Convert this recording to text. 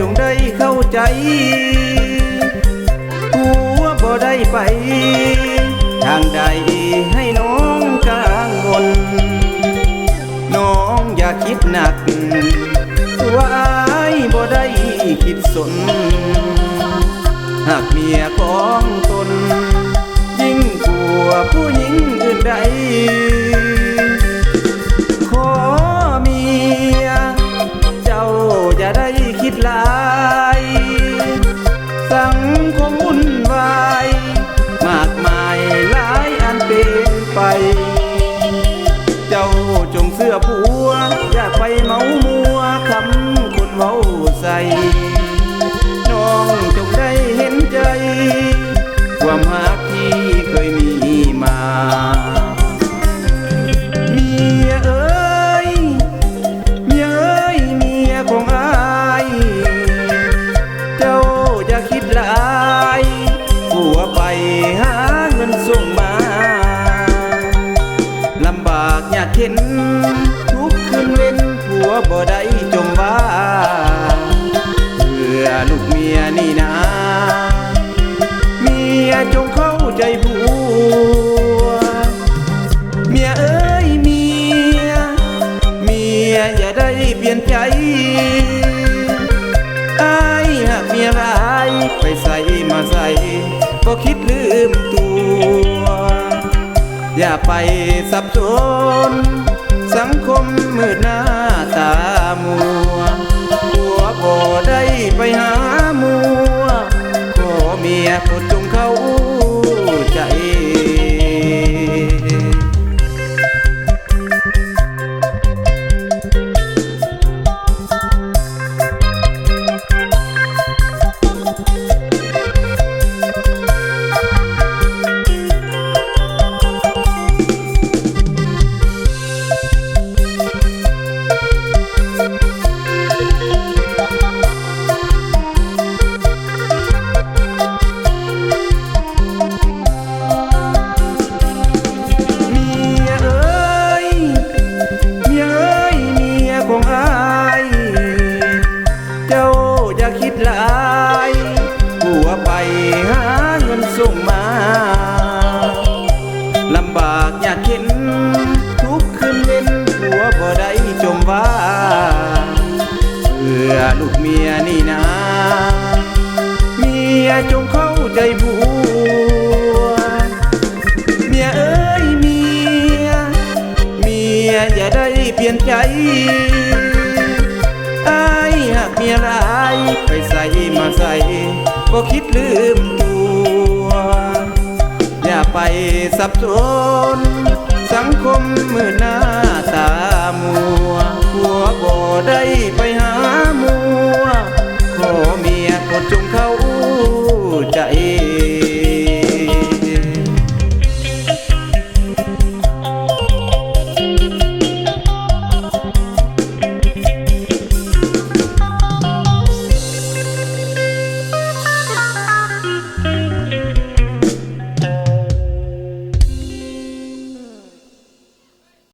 จงได้เข้าใจหัวบ่ได้ไป ทางใดให้น้องกลางบน น้องอย่าคิดหนักว่าอายบ่ได้คิดสน คิดหลาย สังคมวุ่นวาย มากมายหลายอันเป็นไป เจ้าจงเสื้อผัวากยากเข็นทุกคืนเว้นผัวบ่ได้จมว่าเพื่อลูกเมียนี่นะเมียจงเข้าใจผัว เมียเอ้ยเมีย เมียอย่าได้เปลี่ยนใจไอายหากเมียร้ายไปใส่มาใส่ก็คิดลืมตัว อย่าไปสับสนสังคมมืดหน้าตามัวหัวบ่ได้ไปหามัวขอเมียโปรดจงเขา เพื่อลูกเมียนี่นะ เมียจงเข้าใจผัวเมียเอ้ยเมีย เมียอย่าได้เปลี่ยนใจไอายหากเมียร้ายไปใส่มาใส่ก็คิดลืมตัว อย่าไปสับสน